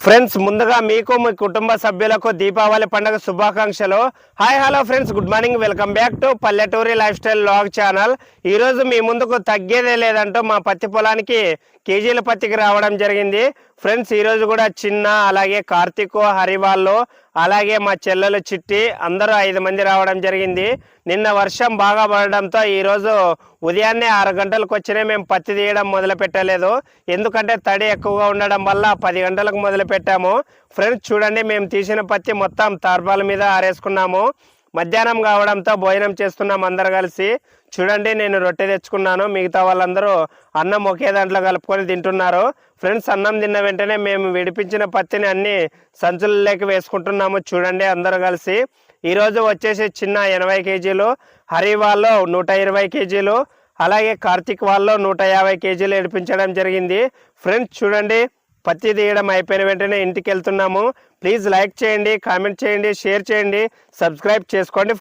Friends ముందుగా మీకు మీ కుటుంబ సభ్యులకు దీపావళి పండుగ శుభాకాంక్షలు. Hi hello friends good morning welcome back to పల్లెటూరి లైఫ్ స్టైల్ లాగ్ ఛానల్ ఈరోజు మీ ముందుకు తగ్గేదే లేదంటూ మా పత్తి పొలానికి కేజీల పత్తికి రావడం జరిగింది. ఫ్రెండ్స్ ఈరోజు కూడా చిన్న అలాగే కార్తీక్ హరివాళ్ళు అలాగే మా చెల్లెలు చిట్టి అందరూ ఐదు మంది రావడం జరిగింది. నిన్న వర్షం బాగా పడడంతో ఈరోజు ఉదయాన్నే ఆరు గంటలకు వచ్చినా మేము పత్తి తీయడం మొదలు పెట్టలేదు. ఎందుకంటే తడి ఎక్కువగా ఉండడం వల్ల పది గంటలకు మొదలు పెట్టాము. ఫ్రెండ్స్ చూడండి మేము తీసిన పత్తి మొత్తం తార్బాల మీద ఆరేసుకున్నాము. మధ్యాహ్నం కావడంతో భోజనం చేస్తున్నాం అందరు కలిసి. చూడండి నేను రొట్టె తెచ్చుకున్నాను. మిగతా వాళ్ళందరూ అన్నం ఒకే దాంట్లో కలుపుకొని తింటున్నారు. ఫ్రెండ్స్ అన్నం తిన్న వెంటనే మేము విడిపించిన పత్తిని అన్ని సంచులలోకి వేసుకుంటున్నాము. చూడండి అందరూ కలిసి. ఈరోజు వచ్చేసి చిన్న ఎనభై కేజీలు హరి వాళ్ళు నూట ఇరవై కేజీలు అలాగే కార్తీక్ వాళ్ళు నూట యాభై కేజీలు ఏడిపించడం జరిగింది. ఫ్రెండ్స్ చూడండి పత్తి తీయడం అయిపోయిన వెంటనే ఇంటికి వెళ్తున్నాము ప్లీజ్ లైక్ చేయండి కామెంట్ చేయండి షేర్ చేయండి సబ్స్క్రైబ్ చేసుకోండి.